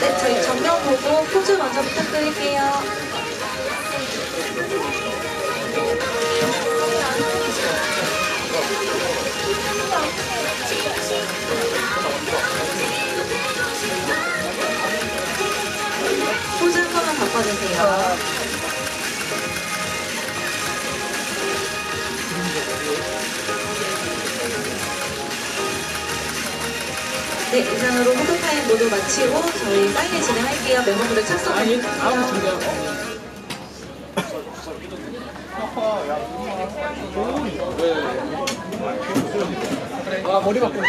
네, 저희 정면 보고 포즈 먼저 부탁드릴게요. 네, 이상으로 포토타임 모두 마치고 저희 사인회 진행할게요. 멤버분들 착석 부탁드려요. 아 머리 바꾸고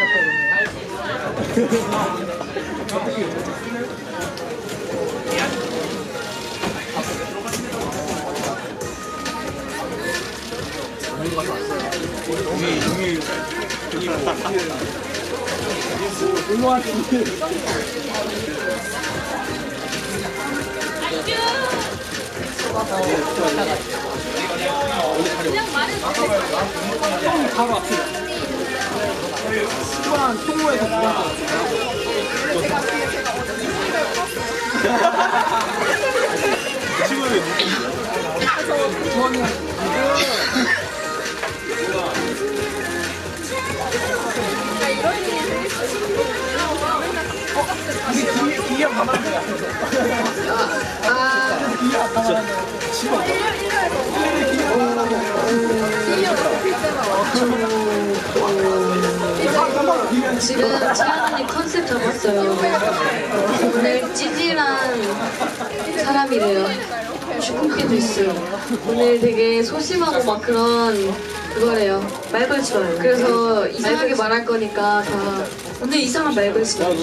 시작 하거든요. 바로 앞에. 시원한 통로에서. 이게 뒤 가만 가만. 지금 지현 언니 컨셉 잡았어요. 오늘 찌질한 사람이래요. 주근깨도 있어요. 오늘 되게 소심하고 막 그런 그거래요. 말 걸지 마요. 그래서 이상하게 말할 거니까 다 오늘 이상한 말 걸지 마요.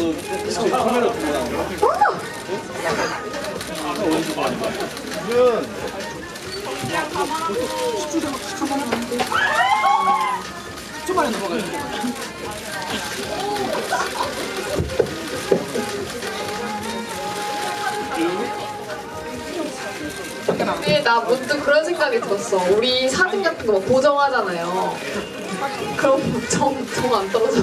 초반에 넘어가요. 근데 나 문득 그런 생각이 들었어. 우리 사진 같은 거막 보정하잖아요. 그럼 정, 정 안 떨어져.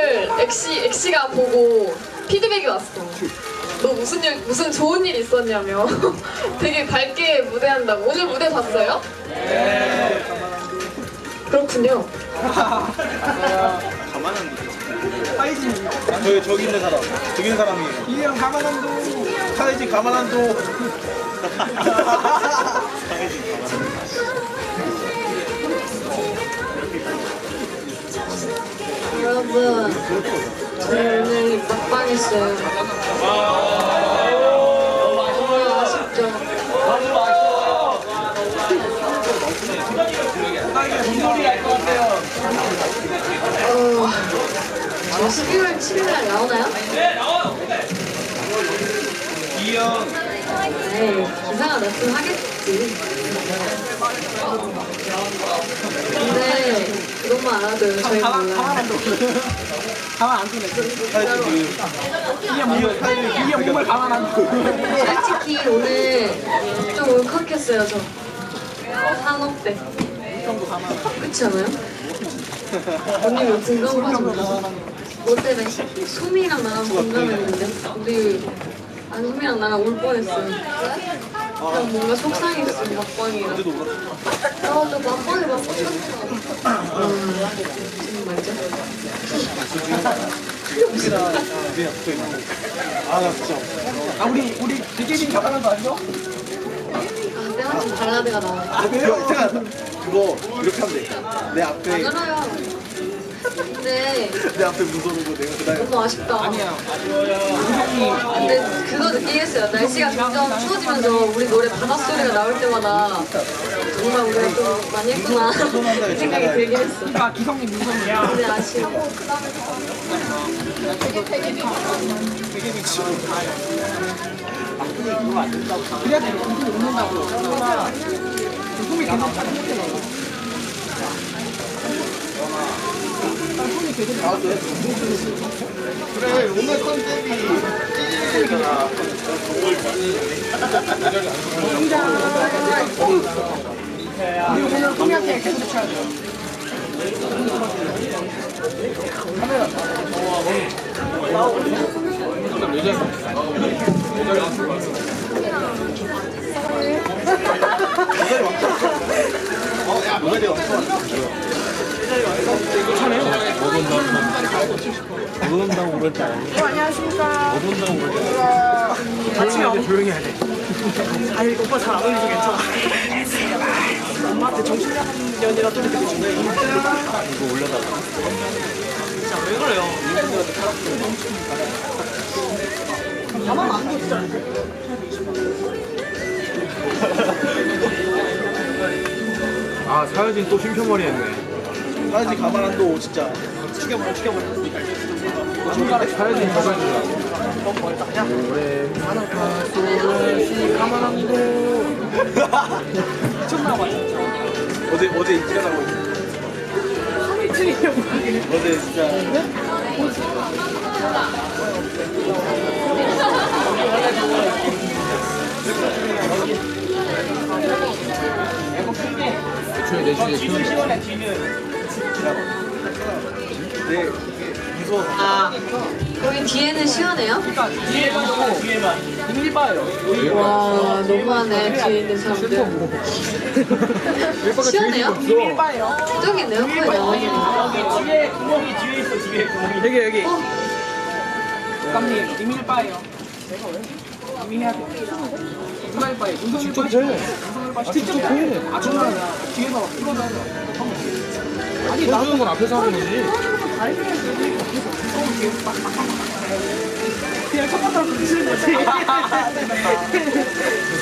엑시, 엑시가 보고 피드백이 왔어. 너 무슨 일, 무슨 좋은 일 있었냐며. 되게 밝게 무대한다고. 오늘 무대 봤어요? 네. 그렇군요. 사이즈 저기 저기 있는 사람 저기 있는 사람이에요 기현 가만 안 둬. 사이즈 가만 안둬 여러분 저희 오늘 막방했어요 정말 아쉽죠? 눈물이 날것 같아요. 어, 저 11월 7일 날 나오나요? 이형 네, 기사가 났으면 하겠지. 근데 그것만 알아도요, 저희 가만 가만 몰라. 안 둬. 가만 안 두네. 그 기현 몸을 가만 안 둬. 솔직히 오늘 좀 울컥했어요, 저. 산업 때. 그렇지 않아요? 언니 왜 공감하지 못하죠? 뭐 때문에? 소미랑 나랑 공감했는데 우리 안소미랑 나랑 울 뻔했어요. 그냥 뭔가 속상했어 막방이라. 나도 막방에 막 꽂혔어. 지금 말이죠? 아나 진짜 아 우리 우리 비키니 가만한 거 아니죠? 아, 때마침 발라드가 나와요. 아 그거 잠깐 그거 이렇게 하면 돼 내 앞에 알아요. 근데 내 앞에 묻어놓고 내가 그다음에 너무 아쉽다. 아니야. 근데 그거 느끼겠어요. 날씨가 점점 추워지면서 우리 노래 바닷소리가 나올 때마다 정말 우리가 좀 많이 했구나 그 생각이 들긴 했어. 그러니까 기성님 민성이야. 근데 아쉬워. 그래야 돼. 녹는다고. 손이 계속 못해. 손이 계속 그래 오늘 컨셉이 찌질이잖아 우리 오늘 손이한테 계속 쳐야 돼. 어야 모델이 엄청 못 온다고 그랬다 어 안녕하십니까 못 온다고 그랬다 아침에 조용히 해야 돼. 아니 오빠 잘안 어울리지 괜찮아. 엄마한테 정신년이라 소리 듣고 싶네. 이거 올려달라 진짜 왜 그래요? 가만 안 뒀잖아. 아 사연진 또 쉼표머리 했네 사야지 가만 안 둬 진짜 죽여버려, 죽여버려. 사연진 가만히 올해 하나가 쏘시 가만 안고 미쳤나 봐, 진짜. 어제 어제 일어나고 있어 하이트리냐고 하긴. 어제 진짜 애초에 내주에 뒤는 시 아 여기 뒤에는 시원해요? 그러니까 뒤에만 고 뒤에만. 일바예요. 와 너무하네 뒤에 있는 사람들. 시원해요? 일바예요. 저기 에어컨이 나와있는 여기 뒤에 구멍이 뒤에 있어, 뒤에 구멍이. 여기, 여기. 감님, 이밀바예요. 내가 왜? 돼. 이밀바예요. 직접 해 직접 해. 아, 정말 뒤에서 풀어줘요. 아니, 나 해주는 건 앞에서 하는 거지 그냥 첫 번째로 부딪히는 거지.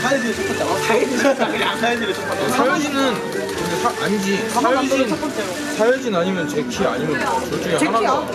사야지를 첫 번째 어 사야지 그냥 사야지를 첫 번째 사연진은 근데 사, 아니지 번째로. 사연진 아니면 제키 아니면 둘 중에 하나가